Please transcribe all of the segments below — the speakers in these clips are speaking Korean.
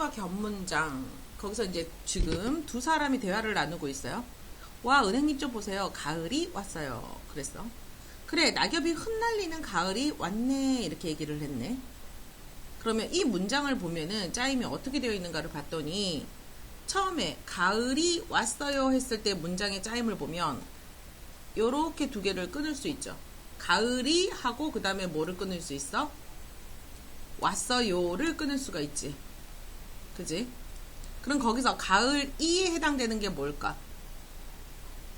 문장과 겹문장. 거기서 이제 지금 두 사람이 대화를 나누고 있어요. 와, 은행님 좀 보세요. 가을이 왔어요. 그랬어. 그래, 낙엽이 흩날리는 가을이 왔네. 이렇게 얘기를 했네. 그러면 이 문장을 보면은 짜임이 어떻게 되어 있는가를 봤더니 처음에 가을이 왔어요 했을 때 문장의 짜임을 보면 요렇게 두 개를 끊을 수 있죠. 가을이 하고 그 다음에 뭐를 끊을 수 있어? 왔어요를 끊을 수가 있지. 그지? 그럼 거기서 가을 이에 해당되는 게 뭘까?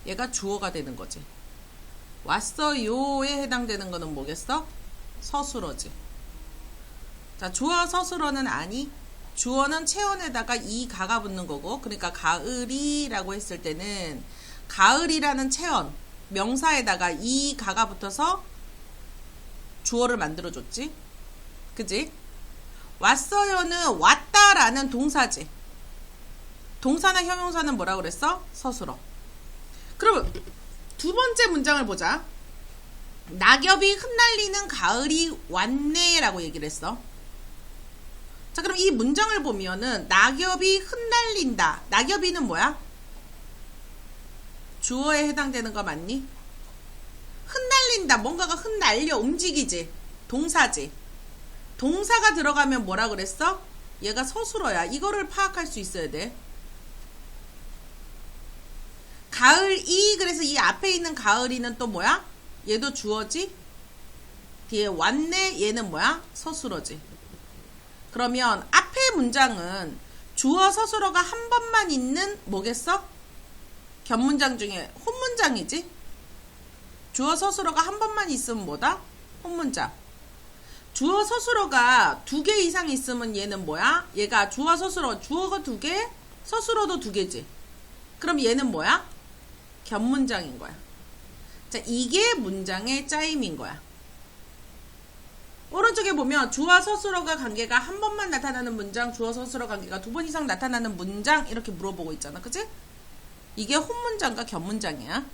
얘가 주어가 되는 거지. 왔어요에 해당되는 거는 뭐겠어? 서술어지. 자, 주어 서술어는 아니. 주어는 체온에다가 이 가가 붙는 거고, 그러니까 가을이라고 했을 때는 가을이라는 체온 명사에다가 이 가가 붙어서 주어를 만들어줬지. 그지? 왔어요는 왔다라는 동사지. 동사나 형용사는 뭐라 그랬어? 서술어. 그럼 두 번째 문장을 보자. 낙엽이 흩날리는 가을이 왔네라고 얘기를 했어. 자, 그럼 이 문장을 보면은 낙엽이 흩날린다. 낙엽이는 뭐야? 주어에 해당되는 거 맞니? 흩날린다. 뭔가가 흩날려 움직이지. 동사지. 동사가 들어가면 뭐라 그랬어? 얘가 서술어야. 이거를 파악할 수 있어야 돼. 가을이 그래서 이 앞에 있는 가을이는 또 뭐야? 얘도 주어지? 뒤에 왔네 얘는 뭐야? 서술어지. 그러면 앞에 문장은 주어 서술어가 한 번만 있는 뭐겠어? 견문장 중에 혼문장이지? 주어 서술어가 한 번만 있으면 뭐다? 혼문장. 주어 서술어가 두 개 이상 있으면 얘는 뭐야? 얘가 주어 서술어 주어가 두 개, 서술어도 두 개지. 그럼 얘는 뭐야? 견문장인 거야. 자, 이게 문장의 짜임인 거야. 오른쪽에 보면 주어 서술어가 관계가 한 번만 나타나는 문장, 주어 서술어 관계가 두 번 이상 나타나는 문장 이렇게 물어보고 있잖아. 그치? 이게 혼문장과 견문장이야.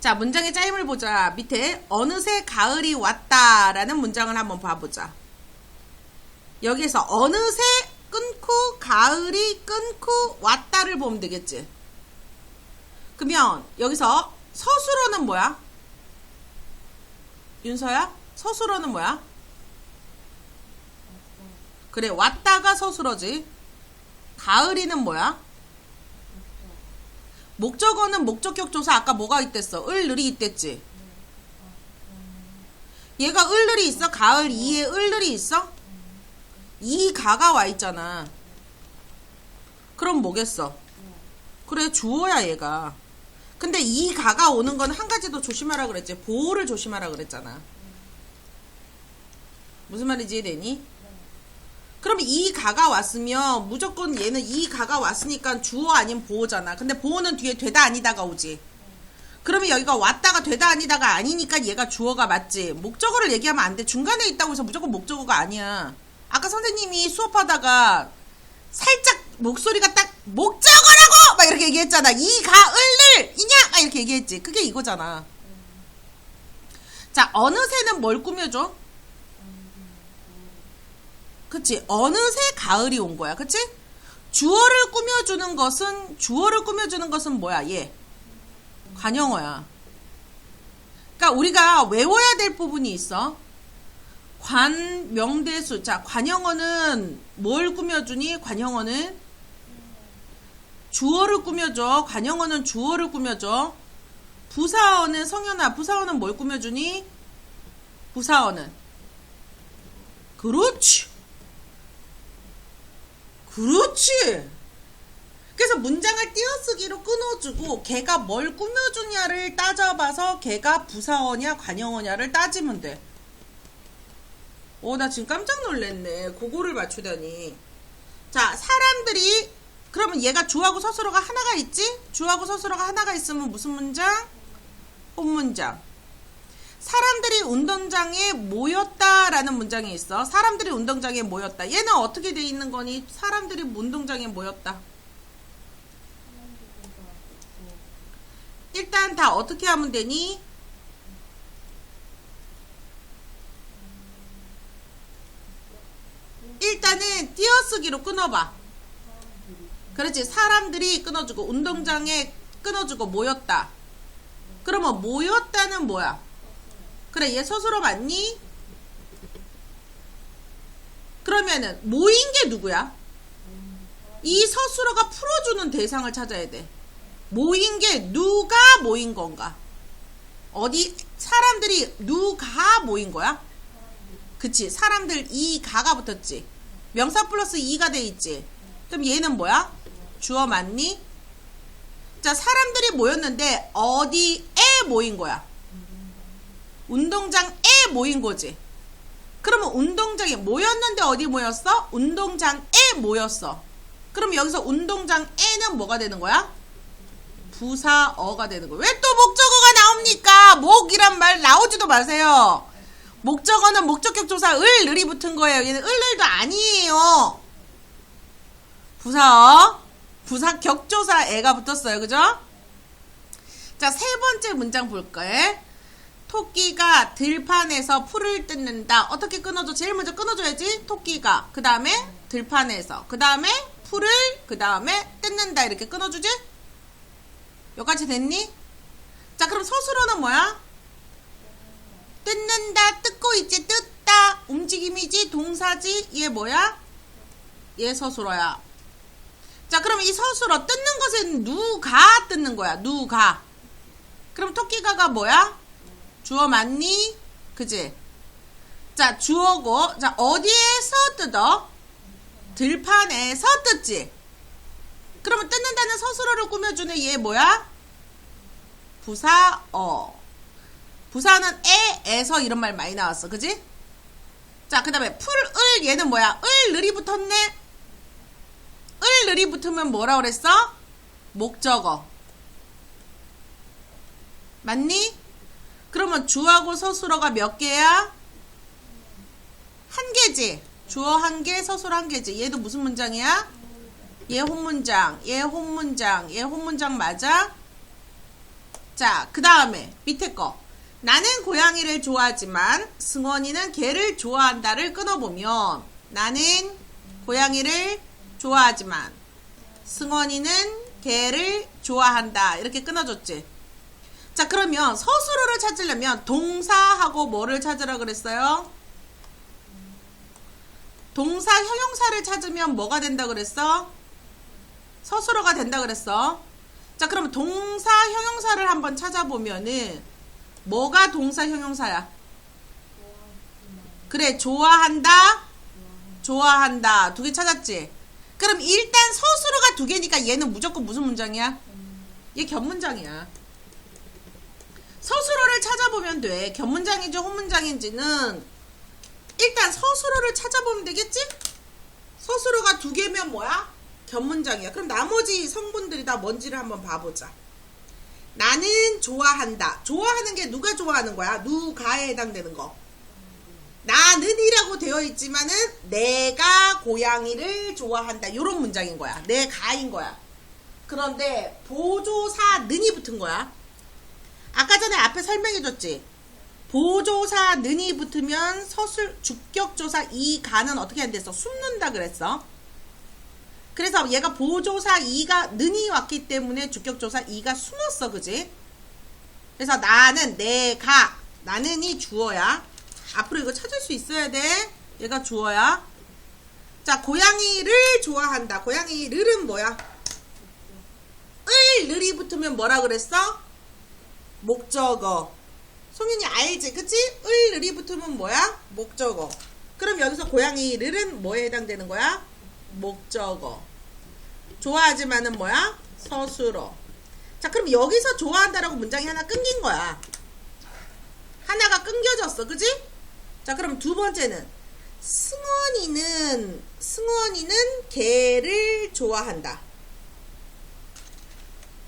자, 문장의 짜임을 보자. 밑에 어느새 가을이 왔다라는 문장을 한번 봐보자. 여기에서 어느새 끊고 가을이 끊고 왔다를 보면 되겠지. 그러면 여기서 서술어는 뭐야? 윤서야? 서술어는 뭐야? 그래, 왔다가 서술어지. 가을이는 뭐야? 목적어는 목적격 조사 아까 뭐가 있댔어? 을늘이 있댔지. 얘가 을늘이 있어? 가을 이에 을늘이 있어? 이 가가 와 있잖아. 그럼 뭐겠어? 그래 주어야 얘가. 근데 이 가가 오는 건 한 가지 더 조심하라 그랬지. 보호를 조심하라 그랬잖아. 무슨 말인지 이해되니? 그럼 이 가가 왔으면 무조건 얘는 이 가가 왔으니까 주어 아닌 보호잖아. 근데 보호는 뒤에 되다 아니다가 오지. 그러면 여기가 왔다가 되다 아니다가 아니니까 얘가 주어가 맞지. 목적어를 얘기하면 안 돼. 중간에 있다고 해서 무조건 목적어가 아니야. 아까 선생님이 수업하다가 살짝 목소리가 딱 목적어라고 막 이렇게 얘기했잖아. 이 가을을 이냐 막 이렇게 얘기했지. 그게 이거잖아. 자 어느새는 뭘 꾸며줘? 그치 어느새 가을이 온 거야. 그치? 주어를 꾸며주는 것은 주어를 꾸며주는 것은 뭐야? 얘 관용어야. 그러니까 우리가 외워야 될 부분이 있어. 관, 명대수. 자, 관형어는 뭘 꾸며주니? 관형어는 주어를 꾸며줘. 관형어는 주어를 꾸며줘. 부사어는 성현아, 부사어는 뭘 꾸며주니? 부사어는. 그렇지. 그렇지. 그래서 문장을 띄어쓰기로 끊어주고 걔가 뭘 꾸며주냐를 따져봐서 걔가 부사어냐 관형어냐를 따지면 돼. 어, 나 지금 깜짝 놀랐네. 그거를 맞추다니. 자, 사람들이, 그러면 얘가 주하고 서술어가 하나가 있지? 주하고 서술어가 하나가 있으면 무슨 문장? 혼문장. 사람들이 운동장에 모였다라는 문장이 있어. 사람들이 운동장에 모였다. 얘는 어떻게 돼 있는 거니? 사람들이 운동장에 모였다. 일단 다 어떻게 하면 되니? 일단은 띄어쓰기로 끊어봐. 그렇지. 사람들이 끊어주고 운동장에 끊어주고 모였다. 그러면 모였다는 뭐야? 그래 얘 스스로 맞니? 그러면은 모인 게 누구야? 이 서술어가 풀어주는 대상을 찾아야 돼. 모인 게 누가 모인 건가? 어디 사람들이 누가 모인 거야? 그치 사람들 이 가가 붙었지. 명사 플러스 이가 돼 있지. 그럼 얘는 뭐야? 주어 맞니? 자 사람들이 모였는데 어디에 모인 거야? 운동장에 모인 거지. 그러면 운동장에 모였는데 어디 모였어? 운동장에 모였어. 그럼 여기서 운동장에는 뭐가 되는 거야? 부사어가 되는 거야. 왜 또 목적어가 나옵니까? 목이란 말 나오지도 마세요. 목적어는 목적격 조사 을, 을이 붙은 거예요. 얘는 을, 을도 아니에요. 부사어, 부사 격조사 애가 붙었어요. 그죠? 자, 세 번째 문장 볼 거예요. 토끼가 들판에서 풀을 뜯는다. 어떻게 끊어줘? 제일 먼저 끊어줘야지. 토끼가. 그 다음에 들판에서. 그 다음에 풀을. 그 다음에 뜯는다. 이렇게 끊어주지? 여기까지 됐니? 자, 그럼 서술어는 뭐야? 뜯는다. 뜯고 있지. 뜯다. 움직임이지. 동사지. 얘 뭐야? 얘 서술어야. 자, 그럼 이 서술어 뜯는 것은 누가 뜯는 거야? 누가. 그럼 토끼가가 뭐야? 주어 맞니? 그지? 자, 주어고, 자, 어디에서 뜯어? 들판에서 뜯지? 그러면 뜯는다는 서술어를 꾸며주는 얘 뭐야? 부사어. 부사는 에에서 이런 말 많이 나왔어. 그지? 자, 그 다음에 풀, 을, 얘는 뭐야? 을, 을이 붙었네? 을, 을이 붙으면 뭐라 그랬어? 목적어. 맞니? 그러면 주하고 서술어가 몇 개야? 한 개지. 주어 한 개, 서술어 한 개지. 얘도 무슨 문장이야? 얘 혼문장, 얘 혼문장, 얘 혼문장 맞아? 자, 그 다음에 밑에 거. 나는 고양이를 좋아하지만 승원이는 개를 좋아한다를 끊어보면 나는 고양이를 좋아하지만 승원이는 개를 좋아한다. 이렇게 끊어줬지. 자, 그러면 서술어를 찾으려면 동사하고 뭐를 찾으라 그랬어요? 동사 형용사를 찾으면 뭐가 된다 그랬어? 서술어가 된다 그랬어. 자, 그러면 동사 형용사를 한번 찾아보면은 뭐가 동사 형용사야? 그래, 좋아한다. 좋아한다. 두 개 찾았지? 그럼 일단 서술어가 두 개니까 얘는 무조건 무슨 문장이야? 얘 견문장이야. 서술어를 찾아보면 돼. 견문장인지 혼문장인지는 일단 서술어를 찾아보면 되겠지? 서술어가 두 개면 뭐야? 견문장이야. 그럼 나머지 성분들이 다 뭔지를 한번 봐보자. 나는 좋아한다. 좋아하는 게 누가 좋아하는 거야? 누가에 해당되는 거. 나는이라고 되어 있지만은 내가 고양이를 좋아한다. 이런 문장인 거야. 내가인 거야. 그런데 보조사 는이 붙은 거야. 아까 전에 앞에 설명해줬지. 보조사 는이 붙으면 서술 주격조사 이 가는 어떻게 한댔어? 숨는다 그랬어. 그래서 얘가 보조사 이가 는이 왔기 때문에 주격조사 이가 숨었어, 그지? 그래서 나는 내가 나는 이 주어야. 앞으로 이거 찾을 수 있어야 돼. 얘가 주어야. 자, 고양이를 좋아한다. 고양이 를은 뭐야? 을, 을이 붙으면 뭐라 그랬어? 목적어. 소민이 알지? 그치? 을, 을이 붙으면 뭐야? 목적어. 그럼 여기서 고양이 를은 뭐에 해당되는 거야? 목적어. 좋아하지만은 뭐야? 서술어. 자, 그럼 여기서 좋아한다라고 문장이 하나 끊긴 거야. 하나가 끊겨졌어. 그지? 자, 그럼 두 번째는 승원이는 승원이는 개를 좋아한다.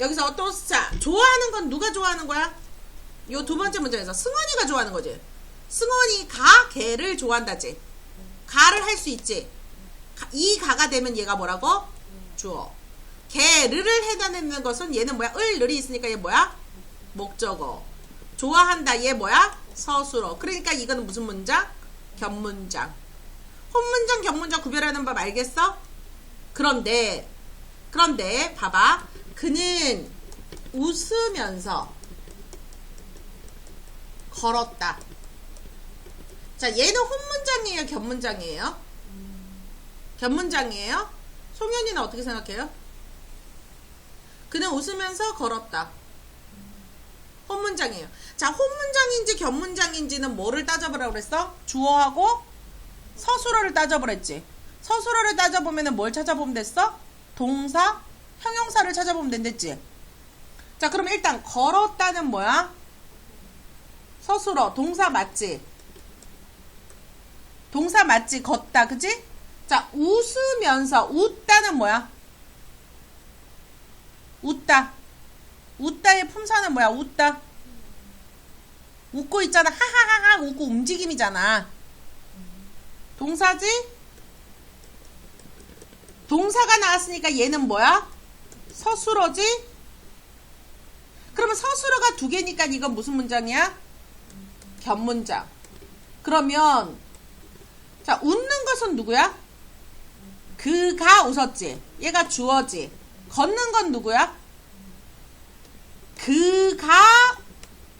여기서 또 자, 좋아하는 건 누가 좋아하는 거야? 요 두 번째 문장에서 승원이가 좋아하는 거지. 승원이가 개를 좋아한다지. 가를 할 수 있지. 가- 이 가가 되면 얘가 뭐라고? 주어. 개를 해당되는 것은 얘는 뭐야? 을, 을이 있으니까 얘 뭐야? 목적어. 좋아한다. 얘 뭐야? 서술어. 그러니까 이거는 무슨 문장? 견문장. 혼문장 견문장 구별하는 법 알겠어? 그런데 그런데 봐봐 그는 웃으면서 걸었다 자 얘는 혼문장이에요 견문장이에요 견문장이에요 송현이는 어떻게 생각해요? 그는 웃으면서 걸었다 혼문장이에요 자 혼문장인지 견문장인지는 뭐를 따져보라고 그랬어? 주어하고 서술어를 따져보랬지. 서술어를 따져보면은 뭘 찾아보면 됐어? 동사, 형용사를 찾아보면 된댔지. 자, 그럼 일단 걸었다는 뭐야? 서술어, 동사 맞지? 동사 맞지? 걷다, 그지? 자, 웃으면서 웃다는 뭐야? 웃다. 웃다의 품사는 뭐야? 웃다. 웃고 있잖아. 하하하하 웃고 움직임이잖아. 동사지? 동사가 나왔으니까 얘는 뭐야? 서술어지? 그러면 서술어가 두 개니까 이건 무슨 문장이야? 견문장. 그러면 자 웃는 것은 누구야? 그가 웃었지. 얘가 주어지. 걷는 건 누구야? 그가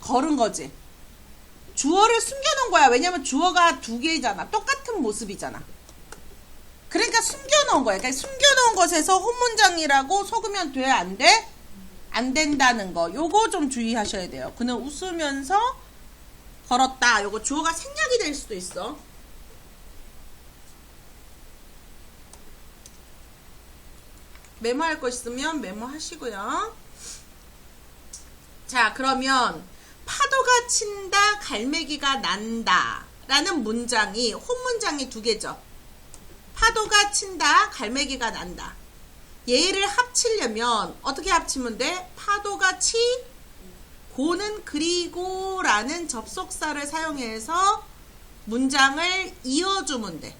걸은 거지. 주어를 숨겨놓은 거야. 왜냐면 주어가 두 개잖아. 똑같은 모습이잖아. 그러니까 숨겨놓은 거야. 그러니까 숨겨놓은 것에서 혼문장이라고 속으면 돼? 안 돼? 안 된다는 거. 요거 좀 주의하셔야 돼요. 그는 웃으면서 걸었다. 요거 주어가 생략이 될 수도 있어. 메모할 거 있으면 메모하시고요. 자, 그러면 파도가 친다, 갈매기가 난다. 라는 문장이, 혼문장이 두 개죠. 파도가 친다, 갈매기가 난다. 얘를 합치려면 어떻게 합치면 돼? 파도가 치, 고는 그리고 라는 접속사를 사용해서 문장을 이어주면 돼.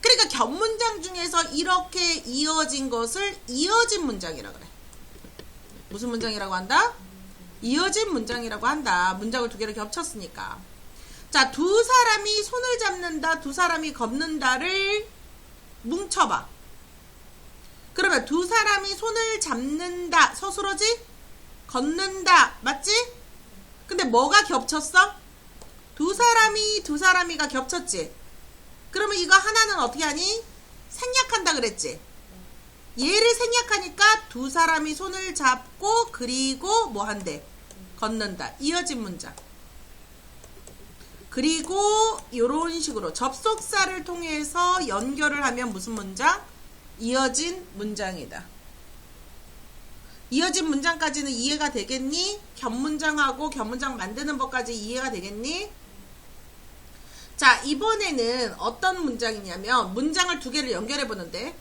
그러니까 견문장 중에서 이렇게 이어진 것을 이어진 문장이라 그래. 무슨 문장이라고 한다? 이어진 문장이라고 한다. 문장을 두 개를 겹쳤으니까. 자, 두 사람이 손을 잡는다, 두 사람이 걷는다를 뭉쳐봐. 그러면 두 사람이 손을 잡는다, 서술어지? 걷는다, 맞지? 근데 뭐가 겹쳤어? 두 사람이 두 사람이가 겹쳤지? 그러면 이거 하나는 어떻게 하니? 생략한다 그랬지? 얘를 생략하니까 두 사람이 손을 잡고 그리고 뭐 한대? 걷는다. 이어진 문장. 그리고 이런 식으로 접속사를 통해서 연결을 하면 무슨 문장? 이어진 문장이다. 이어진 문장까지는 이해가 되겠니? 견문장하고 견문장 만드는 법까지 이해가 되겠니? 자, 이번에는 어떤 문장이냐면 문장을 두 개를 연결해 보는데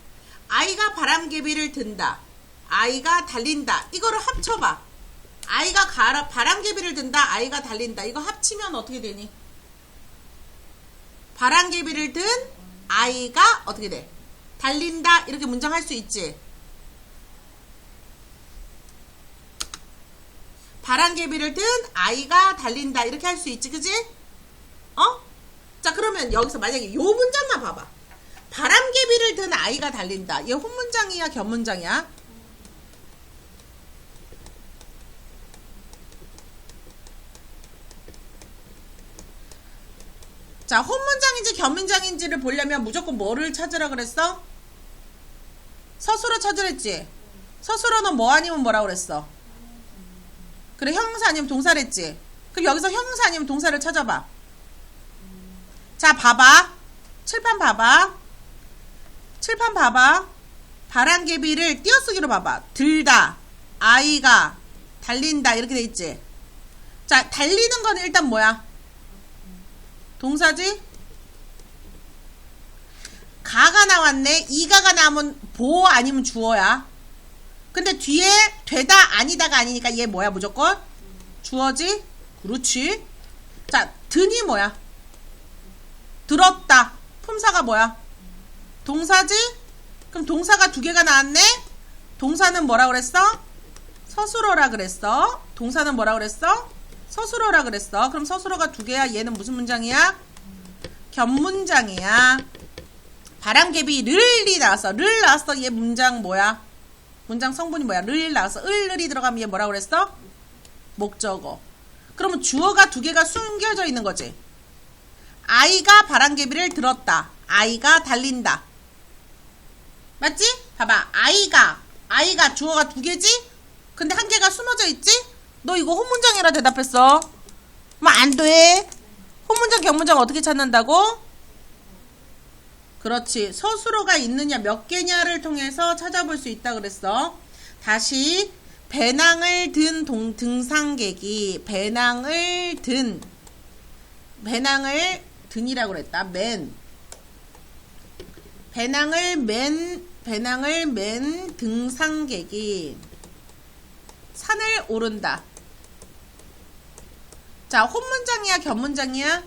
아이가 바람개비를 든다. 아이가 달린다. 이거를 합쳐봐. 아이가 바람개비를 든다. 아이가 달린다. 이거 합치면 어떻게 되니? 바람개비를 든 아이가 어떻게 돼? 달린다. 이렇게 문장 할 수 있지. 바람개비를 든 아이가 달린다. 이렇게 할 수 있지. 그지? 어? 자, 그러면 여기서 만약에 요 문장만 봐봐. 바람개비를 든 아이가 달린다. 얘 혼문장이야, 견문장이야? 자, 혼문장인지 견문장인지를 보려면 무조건 뭐를 찾으라 그랬어? 서술어 찾으랬지? 서술어는 뭐 아니면 뭐라 그랬어? 그래, 형용사 아니면 동사랬지? 그럼 여기서 형용사 아니면 동사를 찾아봐. 자, 봐봐. 칠판 봐봐. 칠판 봐봐. 바람개비를 띄어쓰기로 봐봐. 들다, 아이가, 달린다, 이렇게 돼 있지? 자, 달리는 건 일단 뭐야? 동사지? 가가 나왔네. 이가가 나오면 보 아니면 주어야. 근데 뒤에 되다 아니다가 아니니까 얘 뭐야 무조건? 주어지? 그렇지. 자, 드니 뭐야? 들었다. 품사가 뭐야? 동사지? 그럼 동사가 두 개가 나왔네? 동사는 뭐라 그랬어? 서술어라 그랬어. 동사는 뭐라 그랬어? 서술어라 그랬어. 그럼 서술어가 두 개야. 얘는 무슨 문장이야? 겹문장이야. 바람개비 를이 나왔어. 를 나왔어. 얘 문장 뭐야? 문장 성분이 뭐야? 를 나왔어. 을, 을이 들어가면 얘 뭐라고 그랬어? 목적어. 그러면 주어가 두 개가 숨겨져 있는 거지. 아이가 바람개비를 들었다. 아이가 달린다. 맞지? 봐봐. 아이가. 아이가 주어가 두 개지? 근데 한 개가 숨어져 있지? 너 이거 혼문장이라 대답했어. 뭐 안 돼. 혼문장, 경문장 어떻게 찾는다고? 그렇지. 서술어가 있느냐, 몇 개냐를 통해서 찾아볼 수 있다 그랬어. 다시, 배낭을 든 동, 등산객이, 배낭을 든, 배낭을 든이라고 그랬다. 맨. 배낭을 맨, 배낭을 맨 등산객이 산을 오른다. 자, 혼문장이야, 겹문장이야?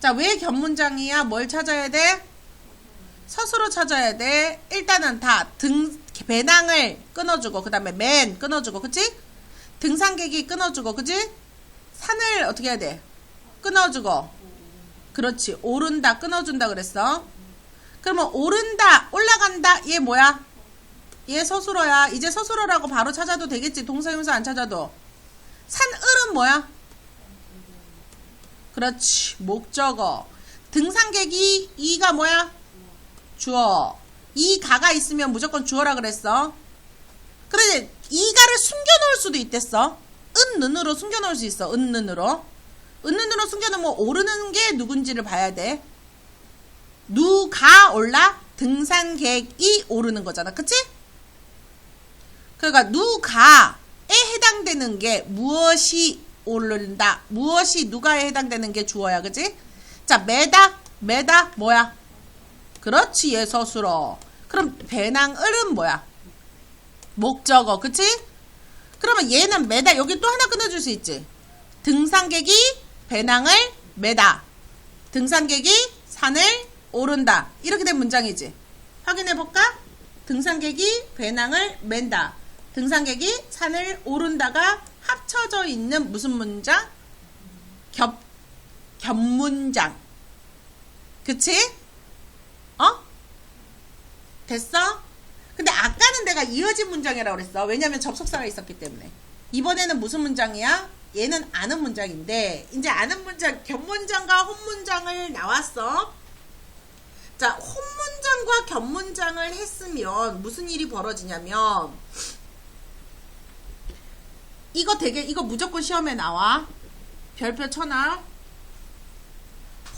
자, 왜 겹문장이야? 뭘 찾아야 돼? 서술어 찾아야 돼. 일단은 다 등, 배낭을 끊어주고, 그 다음에 맨 끊어주고, 그치? 등산객이 끊어주고, 그치? 산을 어떻게 해야 돼? 끊어주고. 그렇지. 오른다, 끊어준다 그랬어. 그러면 오른다, 올라간다, 얘 뭐야? 얘 서술어야. 이제 서술어라고 바로 찾아도 되겠지. 동사용사 안 찾아도. 산을은 뭐야? 그렇지. 목적어. 등산객이 이가 뭐야? 주어. 이 가가 있으면 무조건 주어라 그랬어. 그런데 이가를 숨겨놓을 수도 있댔어. 은, 는으로 숨겨놓을 수 있어. 은, 는으로. 은, 는으로 숨겨놓으면 오르는 게 누군지를 봐야 돼. 누가 올라? 등산객이 오르는 거잖아. 그치? 그러니까 누가에 해당되는 게 무엇이 오른다. 무엇이 누가에 해당되는 게 주어야. 그치? 자, 매다. 매다 뭐야? 그렇지. 얘 서술어. 그럼 배낭 을은 뭐야? 목적어. 그치? 그러면 얘는 매다. 여기 또 하나 끊어줄 수 있지. 등산객이 배낭을 매다. 등산객이 산을 오른다. 이렇게 된 문장이지. 확인해 볼까? 등산객이 배낭을 맨다. 등산객이 산을 오른다가 합쳐져 있는 무슨 문장? 겹, 겹문장. 그치? 어? 됐어? 근데 아까는 내가 이어진 문장이라고 그랬어. 왜냐면 접속사가 있었기 때문에. 이번에는 무슨 문장이야? 얘는 아는 문장인데, 이제 아는 문장, 겹문장과 혼문장을 나왔어. 자, 혼문장과 겹문장을 했으면 무슨 일이 벌어지냐면, 이거 되게, 이거 무조건 시험에 나와. 별표 쳐놔.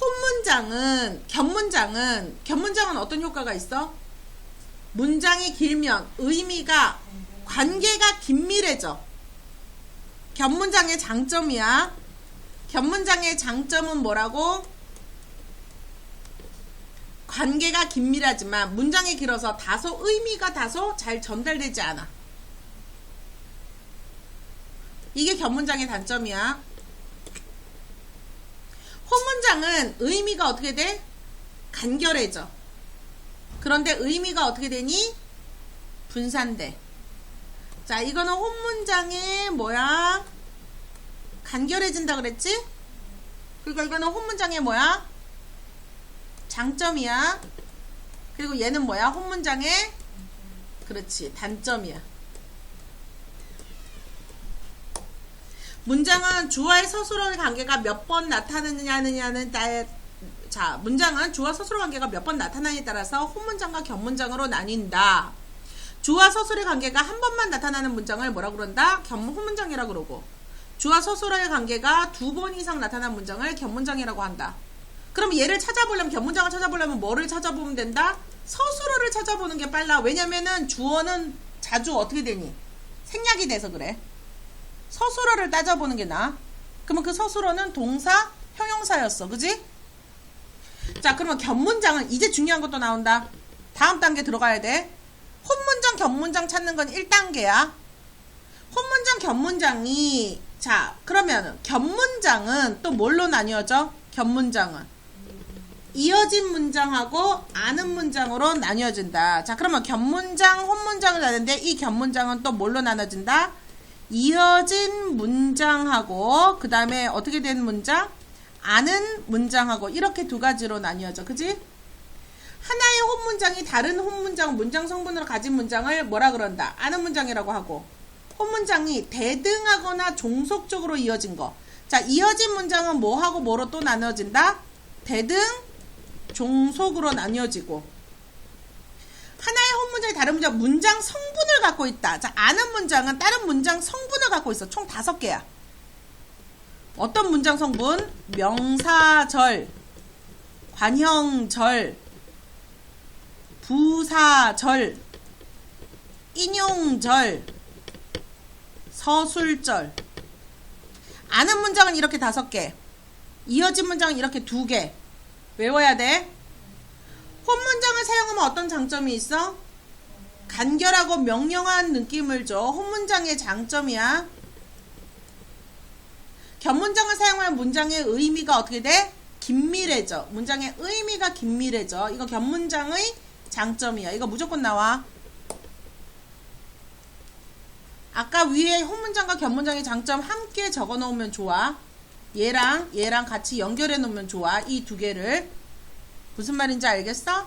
혼문장은, 겹문장은, 겹문장은 어떤 효과가 있어? 문장이 길면 의미가, 관계가 긴밀해져. 겹문장의 장점이야. 겹문장의 장점은 뭐라고? 관계가 긴밀하지만 문장이 길어서 다소 의미가 다소 잘 전달되지 않아. 이게 겹문장의 단점이야. 혼문장은 의미가 어떻게 돼? 간결해져. 그런데 의미가 어떻게 되니? 분산돼. 자, 이거는 혼문장의 뭐야? 간결해진다 그랬지? 그리고 이거는 혼문장의 뭐야? 장점이야. 그리고 얘는 뭐야? 혼문장의 그렇지. 단점이야. 문장은 주어의 서술어의 관계가 몇 번 나타나느냐는 따에 자, 문장은 주어 서술어 관계가 몇 번 나타나냐에 따라서 혼문장과 겹문장으로 나뉜다. 주와 서술의 관계가 한 번만 나타나는 문장을 뭐라 그런다? 겹문문장이라고 그러고 주와 서술의 관계가 두 번 이상 나타나는 문장을 겹문장이라고 한다. 그럼 얘를 찾아보려면 겹문장을 찾아보려면 뭐를 찾아보면 된다? 서술어를 찾아보는 게 빨라. 왜냐면은 주어는 자주 어떻게 되니? 생략이 돼서 그래. 서술어를 따져보는 게 나아. 그러면 그 서술어는 동사, 형용사였어. 그지? 자, 그러면 겹문장은 이제 중요한 것도 나온다. 다음 단계 들어가야 돼. 혼문장, 겹문장 찾는 건 1단계야. 혼문장, 겹문장이 자, 그러면 겹문장은 또 뭘로 나뉘어져? 겹문장은 이어진 문장하고 아는 문장으로 나뉘어진다. 자, 그러면 겹문장, 혼문장을 나는데 이 겹문장은 또 뭘로 나눠진다? 이어진 문장하고 그 다음에 어떻게 된 문장? 아는 문장하고 이렇게 두 가지로 나뉘어져. 그지? 하나의 홈문장이 다른 홈문장, 문장 성분으로 가진 문장을 뭐라 그런다? 아는 문장이라고 하고. 홈문장이 대등하거나 종속적으로 이어진 거. 자, 이어진 문장은 뭐하고 뭐로 또 나눠진다? 대등, 종속으로 나뉘어지고. 하나의 홈문장이 다른 문장, 문장 성분을 갖고 있다. 자, 아는 문장은 다른 문장 성분을 갖고 있어. 총 다섯 개야. 어떤 문장 성분? 명사절, 관형절, 부사절, 인용절, 서술절. 아는 문장은 이렇게 다섯 개. 이어진 문장은 이렇게 두 개. 외워야 돼. 홈문장을 사용하면 어떤 장점이 있어? 간결하고 명령한 느낌을 줘. 홈문장의 장점이야. 견문장을 사용하면 문장의 의미가 어떻게 돼? 긴밀해져. 문장의 의미가 긴밀해져. 이거 견문장의 장점이야. 이거 무조건 나와. 아까 위에 홈문장과 견문장의 장점 함께 적어 놓으면 좋아. 얘랑 얘랑 같이 연결해 놓으면 좋아. 이 두 개를. 무슨 말인지 알겠어?